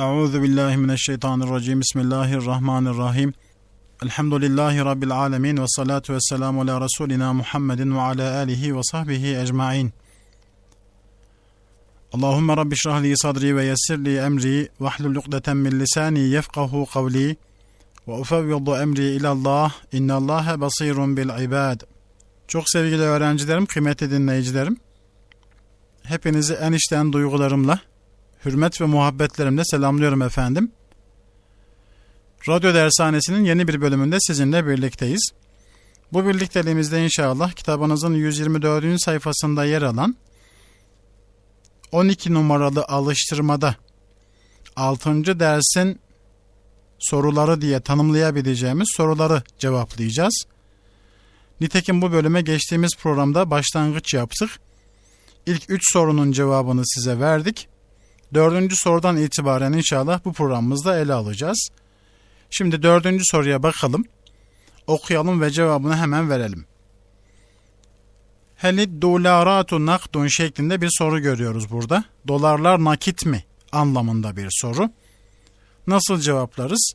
Euzu billahi mineşşeytanirracim. Bismillahirrahmanirrahim. Elhamdülillahi rabbil alamin ve salatu vesselamu ala rasulina Muhammedin ve ala alihi ve sahbihi ecmaîn. Allahumme rabbi şrah li sadri ve yessir li emri ve hlul ukdeten min lisani yefkahu kavli ve ufevvidu emri ilallah innallaha basirun bil ibad. Çok sevgili öğrencilerim, kıymetli dinleyicilerim. Hepinizi en duygularımla, hürmet ve muhabbetlerimle selamlıyorum efendim. Radyo Dershanesi'nin yeni bir bölümünde sizinle birlikteyiz. Bu birlikteliğimizde inşallah kitabınızın 124. sayfasında yer alan 12 numaralı alıştırmada 6. dersin soruları diye tanımlayabileceğimiz soruları cevaplayacağız. Nitekim bu bölüme geçtiğimiz programda başlangıç yaptık. İlk 3 sorunun cevabını size verdik. Dördüncü sorudan itibaren inşallah bu programımızda ele alacağız. Şimdi dördüncü soruya bakalım. Okuyalım ve cevabını hemen verelim. Helid dolaratu nakdun şeklinde bir soru görüyoruz burada. Dolarlar nakit mi anlamında bir soru. Nasıl cevaplarız?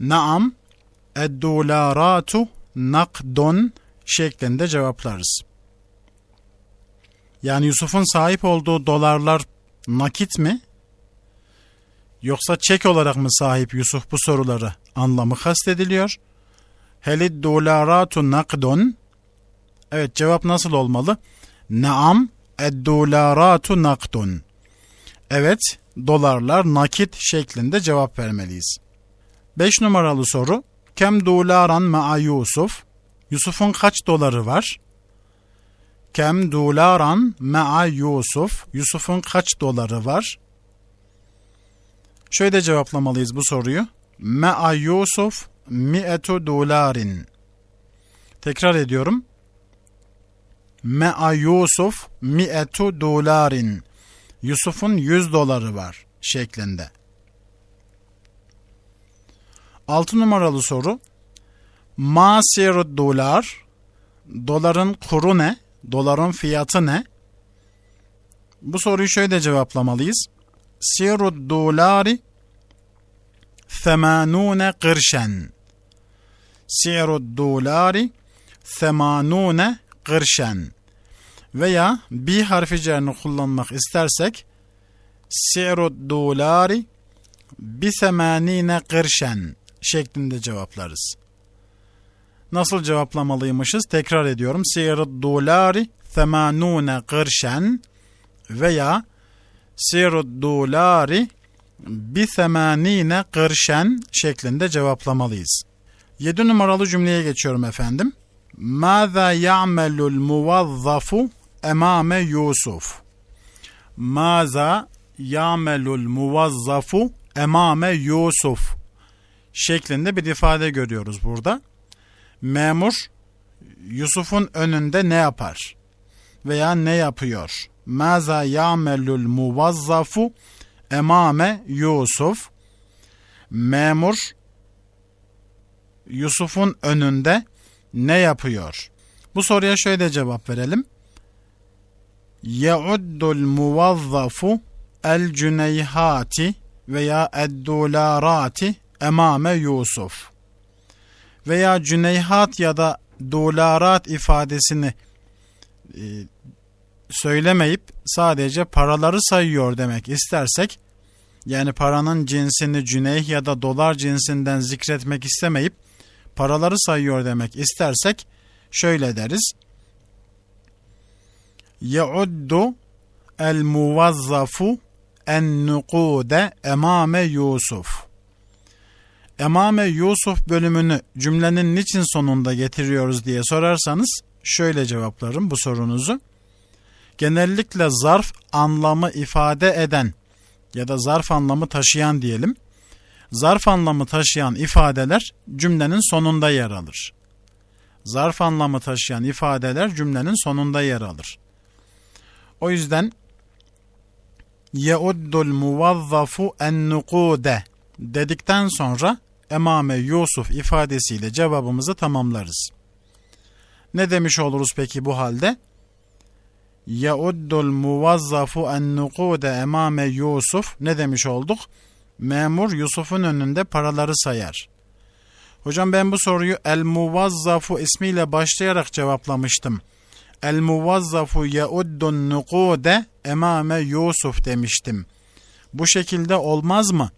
Naam ed-dolaratu nakdun şeklinde cevaplarız. Yani Yusuf'un sahip olduğu dolarlar nakit mi? Yoksa çek olarak mı sahip Yusuf bu soruları anlamı kastediliyor? Helid dolaratu nakdun Evet cevap nasıl olmalı? Naam ed-dolaratu nakdun. Evet dolarlar nakit şeklinde cevap vermeliyiz. 5 numaralı soru. Kem dolaran ma'a Yusuf? Yusuf'un kaç doları var? Kem dolaran ma'a Yusuf? Yusuf'un kaç doları var? Şöyle cevaplamalıyız bu soruyu. Ma'a Yusuf mi'etu dolarin. Tekrar ediyorum. Me'a Yusuf mi'etu dolarin. Yusuf'un 100 doları var şeklinde. 6 numaralı soru. Masir dolar. Doların kuru ne? Doların fiyatı ne? Bu soruyu şöyle cevaplamalıyız. Siru dolari 80 kırşen. Siru dolari 80 kırşen. Veya bir harfi cerini kullanmak istersek siru dolari bi semanine kırşen şeklinde cevaplarız. Nasıl cevaplamalıymışız? Tekrar ediyorum. Siru dolari semanune kırşen veya siru dolari bi semanine kırşen şeklinde cevaplamalıyız. 7 numaralı cümleye geçiyorum efendim. Mâzâ ya'melul muvazzafu emame Yusuf. Mâzâ ya'melul muvazzafu emame Yusuf şeklinde bir ifade görüyoruz burada. Memur Yusuf'un önünde ne yapar? Veya ne yapıyor? Mâzâ ya'melul muvazzafu emame Yusuf. Memur Yusuf'un önünde ne yapıyor? Bu soruya şöyle cevap verelim. Ye'uddul muvazzafu el cüneyhati veya eddolarati emame Yusuf. Veya cüneyhat ya da dolarat ifadesini e, söylemeyip sadece paraları sayıyor demek istersek yani paranın cinsini cüneyh ya da dolar cinsinden zikretmek istemeyip paraları sayıyor demek istersek şöyle deriz. Ye'uddu el muvazzafu en nukude emame Yusuf. Emame Yusuf bölümünü cümlenin niçin sonunda getiriyoruz diye sorarsanız şöyle cevaplarım bu sorunuzu. Genellikle zarf anlamı ifade eden ya da zarf anlamı taşıyan diyelim. Zarf anlamı taşıyan ifadeler cümlenin sonunda yer alır. Zarf anlamı taşıyan ifadeler cümlenin sonunda yer alır. O yüzden yeuddul muvazzafu en nukude dedikten sonra emame Yusuf ifadesiyle cevabımızı tamamlarız. Ne demiş oluruz peki bu halde? yauddul muvazzafu en nukude emame Yusuf ne demiş olduk? Memur Yusuf'un önünde paraları sayar. Hocam ben bu soruyu el muvazzafu ismiyle başlayarak cevaplamıştım. El muvazzafu yauddun nukude emame Yusuf demiştim. Bu şekilde olmaz mı?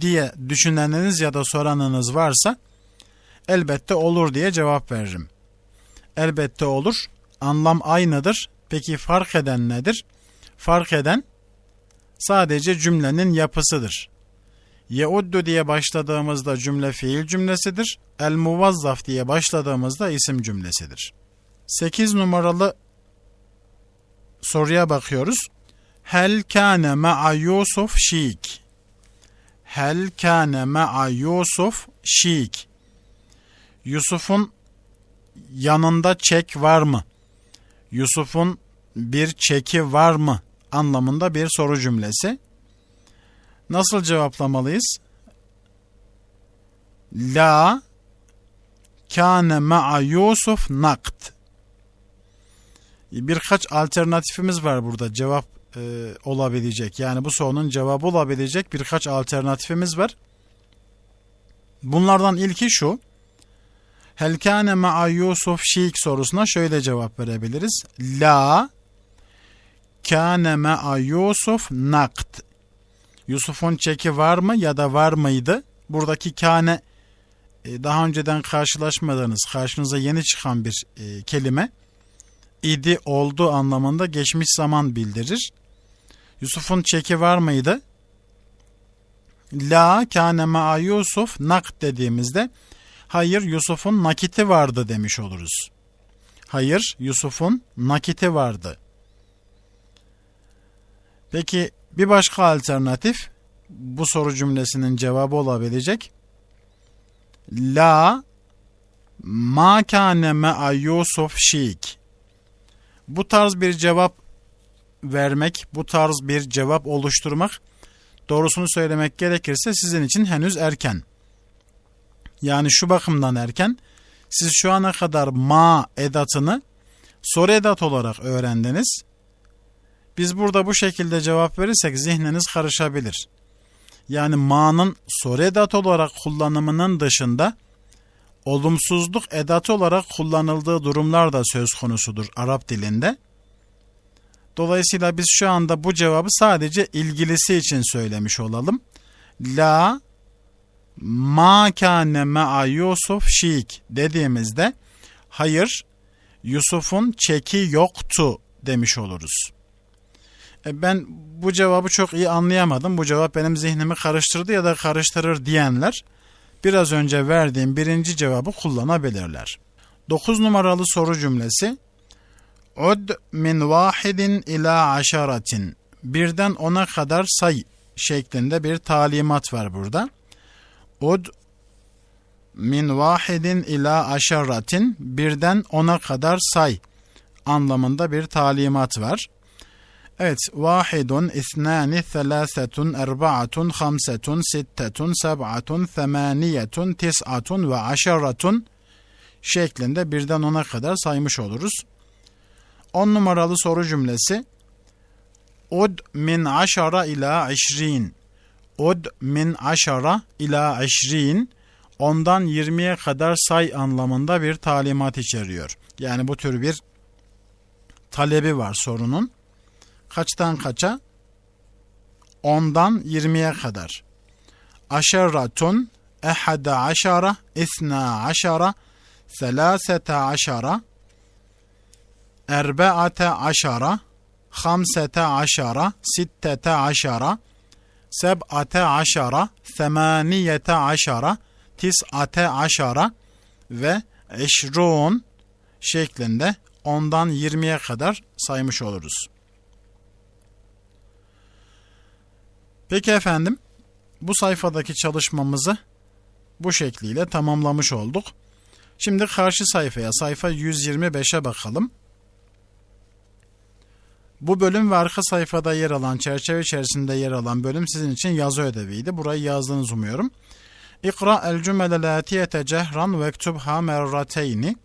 Diye düşüneniniz ya da soranınız varsa elbette olur diye cevap veririm. Elbette olur. Anlam aynıdır. Peki fark eden nedir? Fark eden sadece cümlenin yapısıdır. Yeuddu diye başladığımızda cümle fiil cümlesidir. El muvazzaf diye başladığımızda isim cümlesidir. 8 numaralı soruya bakıyoruz. Hel kâne ma'a Yusuf şik. Hel kâne ma'a Yusuf şik. Yusuf'un yanında çek var mı? Yusuf'un bir çeki var mı? anlamında bir soru cümlesi. Nasıl cevaplamalıyız? La kâne ma'a Yusuf nakt. Birkaç alternatifimiz var burada cevap e, olabilecek. Yani bu sorunun cevabı olabilecek birkaç alternatifimiz var. Bunlardan ilki şu. Hel kâne ma'a Yusuf şik sorusuna şöyle cevap verebiliriz. La kâne me'a Yusuf nakt. Yusuf'un çeki var mı ya da var mıydı? Buradaki kâne e, daha önceden karşılaşmadığınız, karşınıza yeni çıkan bir e, kelime. idi oldu anlamında geçmiş zaman bildirir. Yusuf'un çeki var mıydı? La kâne me'a Yusuf nakt dediğimizde hayır Yusuf'un nakiti vardı demiş oluruz. Hayır Yusuf'un nakiti vardı. Peki bir başka alternatif bu soru cümlesinin cevabı olabilecek. La ma kâne me'a Yusuf şik. Bu tarz bir cevap vermek, bu tarz bir cevap oluşturmak doğrusunu söylemek gerekirse sizin için henüz erken. Yani şu bakımdan erken. Siz şu ana kadar ma edatını soru edat olarak öğrendiniz. Biz burada bu şekilde cevap verirsek zihniniz karışabilir. Yani ma'nın soru edatı olarak kullanımının dışında olumsuzluk edatı olarak kullanıldığı durumlar da söz konusudur Arap dilinde. Dolayısıyla biz şu anda bu cevabı sadece ilgilisi için söylemiş olalım. La ma kâne me'a Yusuf şik dediğimizde hayır Yusuf'un çeki yoktu demiş oluruz. E, ben bu cevabı çok iyi anlayamadım. Bu cevap benim zihnimi karıştırdı ya da karıştırır diyenler biraz önce verdiğim birinci cevabı kullanabilirler. 9 numaralı soru cümlesi Ud min vahidin ila aşaratin birden ona kadar say şeklinde bir talimat var burada. Ud min vahidin ila aşaratin birden ona kadar say anlamında bir talimat var. Evet, vahidun, ithnani, thelâsetun, erba'atun, hamsetun, sittetun, seb'atun, themaniyetun, tis'atun ve aşaratun şeklinde birden ona kadar saymış oluruz. On numaralı soru cümlesi Ud min aşara ila işrin Ud min aşara ila işrin ondan 20'ye kadar say anlamında bir talimat içeriyor. Yani bu tür bir talebi var sorunun kaçtan kaça? 10'dan 20'ye kadar. Aşeratun, ehada aşara, isna aşara, selasete aşara, erbeate aşara, hamsete aşara, sittete aşara, seb'ate aşara, semaniyete aşara, tis'ate aşara ve eşrun şeklinde ondan 20'ye kadar saymış oluruz. Peki efendim, bu sayfadaki çalışmamızı bu şekliyle tamamlamış olduk. Şimdi karşı sayfaya, sayfa 125'e bakalım. Bu bölüm ve arka sayfada yer alan, çerçeve içerisinde yer alan bölüm sizin için yazı ödeviydi. Burayı yazdığınızı umuyorum. İkra el cümlelâtiyete cehran ve ektubha merrateyni.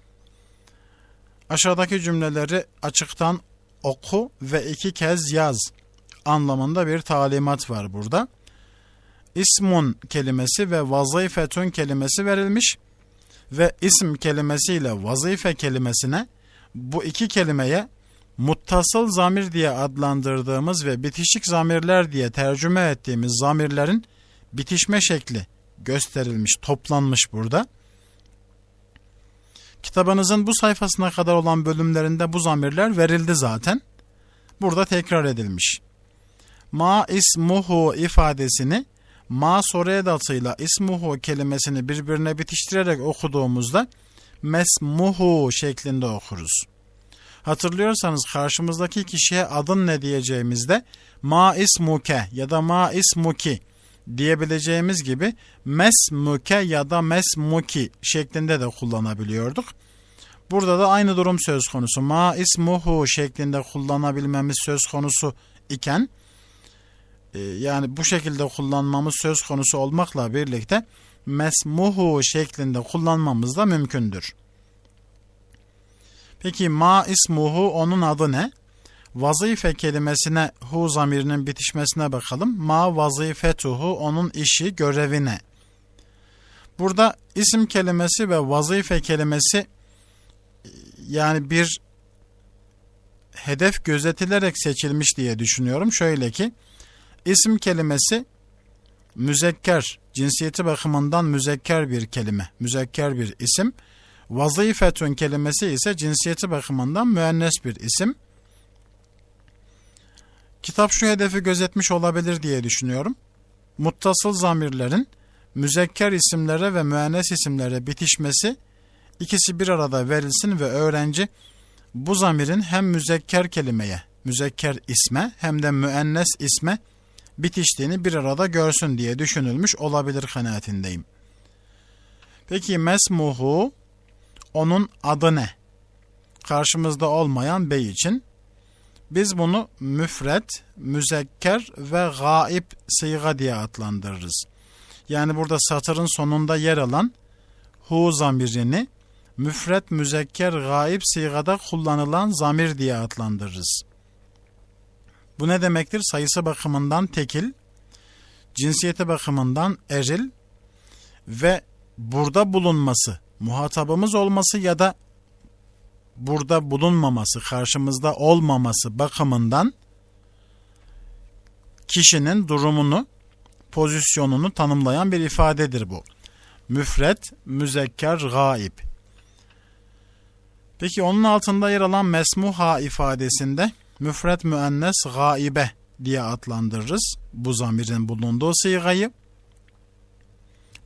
Aşağıdaki cümleleri açıktan oku ve iki kez yaz anlamında bir talimat var burada. İsmun kelimesi ve vazifetun kelimesi verilmiş ve isim kelimesiyle vazife kelimesine bu iki kelimeye muttasıl zamir diye adlandırdığımız ve bitişik zamirler diye tercüme ettiğimiz zamirlerin bitişme şekli gösterilmiş, toplanmış burada. Kitabınızın bu sayfasına kadar olan bölümlerinde bu zamirler verildi zaten. Burada tekrar edilmiş. Ma ismuhu ifadesini ma soru edatıyla ismuhu kelimesini birbirine bitiştirerek okuduğumuzda mesmuhu şeklinde okuruz. Hatırlıyorsanız karşımızdaki kişiye adın ne diyeceğimizde ma ismuke ya da ma ismuki diyebileceğimiz gibi mesmuke ya da mesmuki şeklinde de kullanabiliyorduk. Burada da aynı durum söz konusu. Ma ismuhu şeklinde kullanabilmemiz söz konusu iken e, yani bu şekilde kullanmamız söz konusu olmakla birlikte mesmuhu şeklinde kullanmamız da mümkündür. Peki ma ismuhu onun adı ne? Vazife kelimesine hu zamirinin bitişmesine bakalım. Ma vazifetuhu onun işi, görevi ne? Burada isim kelimesi ve vazife kelimesi yani bir hedef gözetilerek seçilmiş diye düşünüyorum. Şöyle ki isim kelimesi müzekker, cinsiyeti bakımından müzekker bir kelime, müzekker bir isim. Vazifetun kelimesi ise cinsiyeti bakımından müennes bir isim. Kitap şu hedefi gözetmiş olabilir diye düşünüyorum. Muttasıl zamirlerin müzekker isimlere ve müennes isimlere bitişmesi ikisi bir arada verilsin ve öğrenci bu zamirin hem müzekker kelimeye, müzekker isme hem de müennes isme bitiştiğini bir arada görsün diye düşünülmüş olabilir kanaatindeyim. Peki mesmuhu onun adı ne? Karşımızda olmayan bey için biz bunu müfret, müzekker ve gaib sıyga diye adlandırırız. Yani burada satırın sonunda yer alan hu zamirini müfret, müzekker, gaib sıygada kullanılan zamir diye adlandırırız. Bu ne demektir? Sayısı bakımından tekil, cinsiyeti bakımından eril ve burada bulunması, muhatabımız olması ya da burada bulunmaması, karşımızda olmaması bakımından kişinin durumunu, pozisyonunu tanımlayan bir ifadedir bu. Müfret, müzekker, gaib. Peki onun altında yer alan mesmuha ifadesinde müfret müennes gaibe diye adlandırırız bu zamirin bulunduğu sigayı.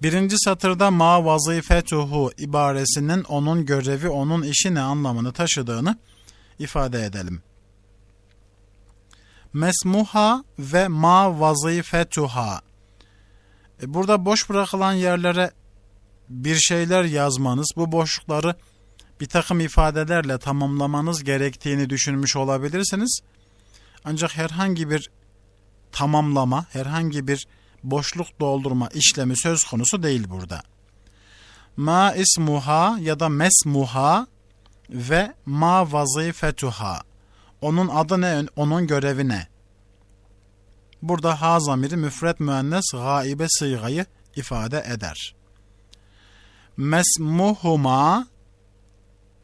Birinci satırda ma vazifetuhu ibaresinin onun görevi, onun işi ne anlamını taşıdığını ifade edelim. Mesmuha ve ma vazifetuha. E burada boş bırakılan yerlere bir şeyler yazmanız, bu boşlukları bir takım ifadelerle tamamlamanız gerektiğini düşünmüş olabilirsiniz. Ancak herhangi bir tamamlama, herhangi bir boşluk doldurma işlemi söz konusu değil burada. Ma ismuha ya da mesmuha ve ma vazifetuha. Onun adı ne, onun görevi ne? Burada ha zamiri müfret müennes gaibe sıygayı ifade eder. Mesmuhuma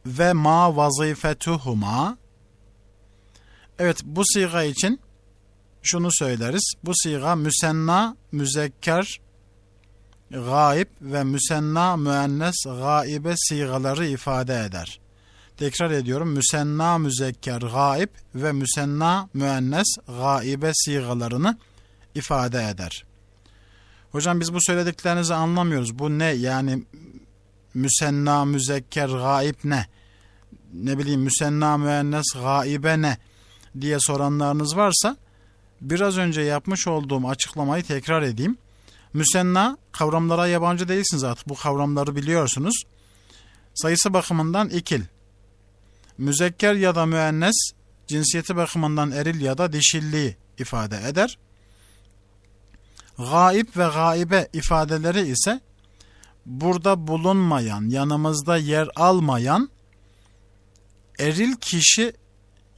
ve ma vazifetuhuma. Evet bu siga için şunu söyleriz. Bu siga müsenna, müzekker, gaib ve müsenna, müennes, gaibe sigaları ifade eder. Tekrar ediyorum. Müsenna, müzekker, gaib ve müsenna, müennes, gaibe sigalarını ifade eder. Hocam biz bu söylediklerinizi anlamıyoruz. Bu ne? Yani müsenna, müzekker, gaib ne? Ne bileyim müsenna, müennes, gaibe ne? diye soranlarınız varsa biraz önce yapmış olduğum açıklamayı tekrar edeyim. Müsenna kavramlara yabancı değilsiniz artık bu kavramları biliyorsunuz. Sayısı bakımından ikil. Müzekker ya da müennes cinsiyeti bakımından eril ya da dişilliği ifade eder. Gaib ve gaibe ifadeleri ise burada bulunmayan, yanımızda yer almayan eril kişi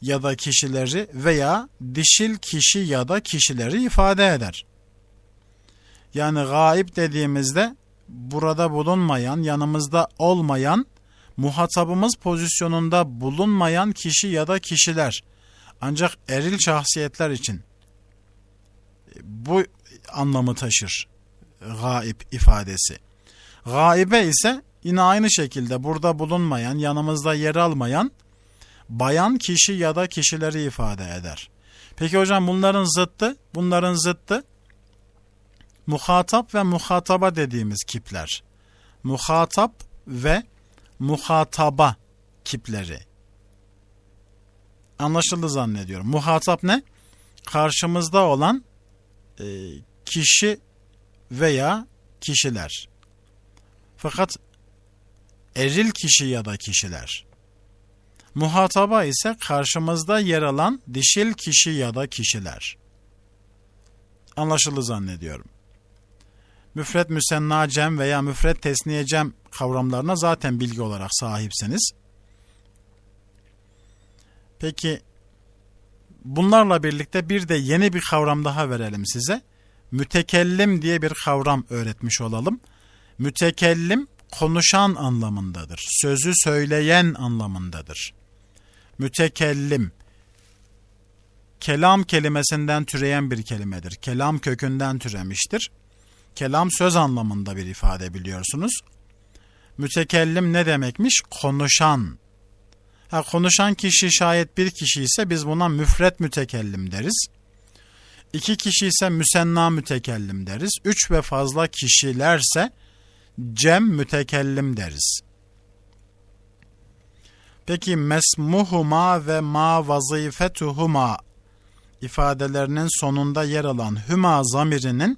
ya da kişileri veya dişil kişi ya da kişileri ifade eder. Yani gaib dediğimizde burada bulunmayan, yanımızda olmayan, muhatabımız pozisyonunda bulunmayan kişi ya da kişiler. Ancak eril şahsiyetler için bu anlamı taşır gaib ifadesi. Gaibe ise yine aynı şekilde burada bulunmayan, yanımızda yer almayan bayan kişi ya da kişileri ifade eder. Peki hocam bunların zıttı, bunların zıttı muhatap ve muhataba dediğimiz kipler. Muhatap ve muhataba kipleri. Anlaşıldı zannediyorum. Muhatap ne? Karşımızda olan e, kişi veya kişiler. Fakat eril kişi ya da kişiler. Muhataba ise karşımızda yer alan dişil kişi ya da kişiler. Anlaşıldı zannediyorum. Müfret müsenna cem veya müfret tesniye cem kavramlarına zaten bilgi olarak sahipsiniz. Peki bunlarla birlikte bir de yeni bir kavram daha verelim size. Mütekellim diye bir kavram öğretmiş olalım. Mütekellim konuşan anlamındadır. Sözü söyleyen anlamındadır. Mütekellim kelam kelimesinden türeyen bir kelimedir. Kelam kökünden türemiştir. Kelam söz anlamında bir ifade biliyorsunuz. Mütekellim ne demekmiş? Konuşan. Ha, konuşan kişi şayet bir kişi ise biz buna müfret mütekellim deriz. İki kişi ise müsenna mütekellim deriz. Üç ve fazla kişilerse cem mütekellim deriz. Peki mesmuhuma ve ma vazifetuhuma ifadelerinin sonunda yer alan hüma zamirinin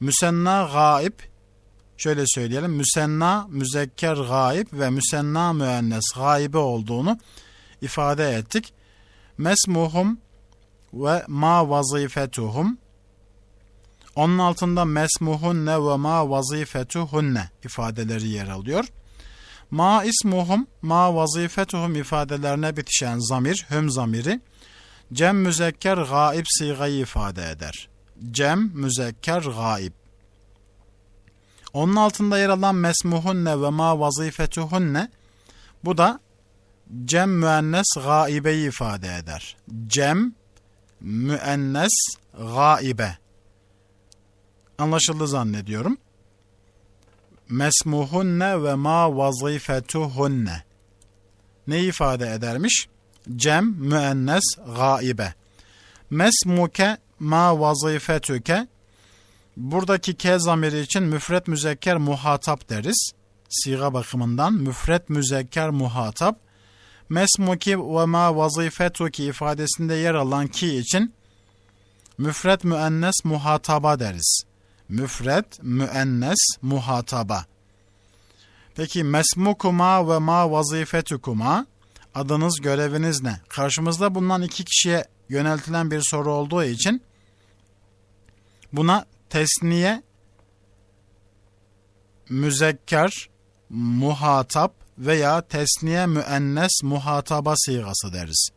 müsenna gaib şöyle söyleyelim müsenna müzekker gaib ve müsenna müennes gaibe olduğunu ifade ettik. Mesmuhum ve ma vazifetuhum onun altında mesmuhunne ve ma vazifetuhunne ifadeleri yer alıyor. Ma ismuhum, ma vazifetuhum ifadelerine bitişen zamir, hüm zamiri, cem müzekker gaib sigayı ifade eder. Cem müzekker gaib. Onun altında yer alan mesmuhunne ve ma vazifetuhunne, bu da cem müennes gaibeyi ifade eder. Cem müennes gaibe. Anlaşıldı zannediyorum mesmuhunne ve ma vazifetuhunne ne ifade edermiş? Cem müennes gaibe. Mesmuke ma vazifetüke buradaki ke zamiri için müfret müzekker muhatap deriz. Siga bakımından müfret müzekker muhatap. Mesmuki ve ma vazifetuki ifadesinde yer alan ki için müfret müennes muhataba deriz müfret, müennes, muhataba. Peki mesmukuma ve ma vazifetukuma adınız, göreviniz ne? Karşımızda bulunan iki kişiye yöneltilen bir soru olduğu için buna tesniye, müzekker, muhatap veya tesniye müennes muhataba sigası deriz.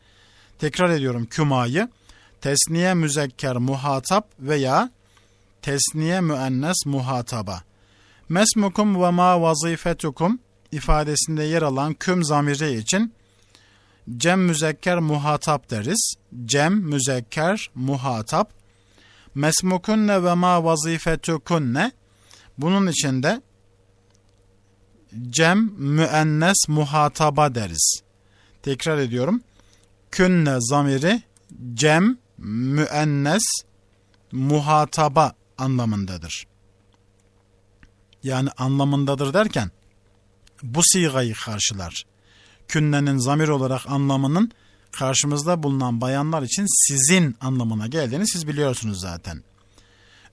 Tekrar ediyorum kümayı. Tesniye müzekker muhatap veya tesniye müennes muhataba. Mesmukum ve ma vazifetukum ifadesinde yer alan küm zamiri için cem müzekker muhatap deriz. Cem müzekker muhatap. Mesmukunne ve ma vazifetukunne bunun içinde cem müennes muhataba deriz. Tekrar ediyorum. Künne zamiri cem müennes muhataba anlamındadır. Yani anlamındadır derken bu sigayı karşılar. Künnenin zamir olarak anlamının karşımızda bulunan bayanlar için sizin anlamına geldiğini siz biliyorsunuz zaten.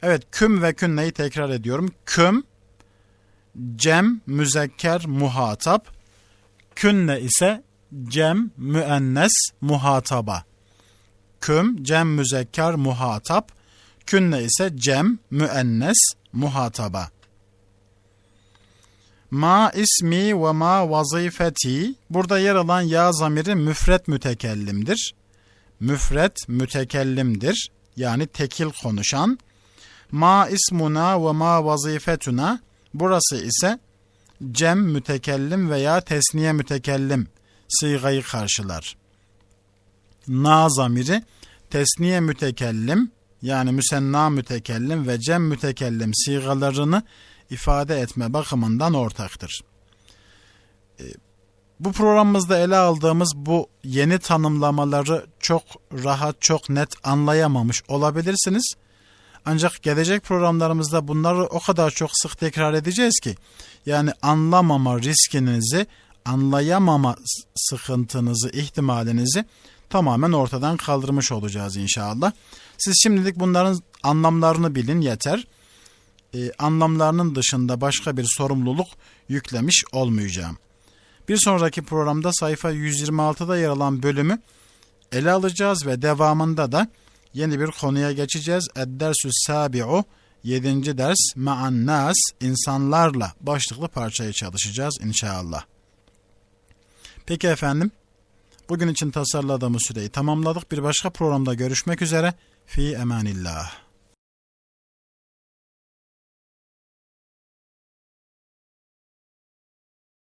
Evet küm ve künneyi tekrar ediyorum. Küm, cem, müzekker, muhatap. Künne ise cem, müennes, muhataba. Küm, cem, müzekker, muhatap. Künne ise cem, müennes, muhataba. Ma ismi ve ma vazifeti. Burada yer alan ya zamiri müfret mütekellimdir. Müfret mütekellimdir. Yani tekil konuşan. Ma ismuna ve ma vazifetuna. Burası ise cem mütekellim veya tesniye mütekellim sigayı karşılar. Na zamiri tesniye mütekellim yani müsenna mütekellim ve cem mütekellim sigalarını ifade etme bakımından ortaktır. Ee, Bu programımızda ele aldığımız bu yeni tanımlamaları çok rahat, çok net anlayamamış olabilirsiniz. Ancak gelecek programlarımızda bunları o kadar çok sık tekrar edeceğiz ki yani anlamama riskinizi, anlayamama sıkıntınızı, ihtimalinizi tamamen ortadan kaldırmış olacağız inşallah. Siz şimdilik bunların anlamlarını bilin yeter. Ee, anlamlarının dışında başka bir sorumluluk yüklemiş olmayacağım. Bir sonraki programda sayfa 126'da yer alan bölümü ele alacağız ve devamında da yeni bir konuya geçeceğiz. Eddersü sabi'u 7. ders ma'an nas insanlarla başlıklı parçayı çalışacağız inşallah. Peki efendim. Bugün için tasarladığımız süreyi tamamladık. Bir başka programda görüşmek üzere. Fi emanillah.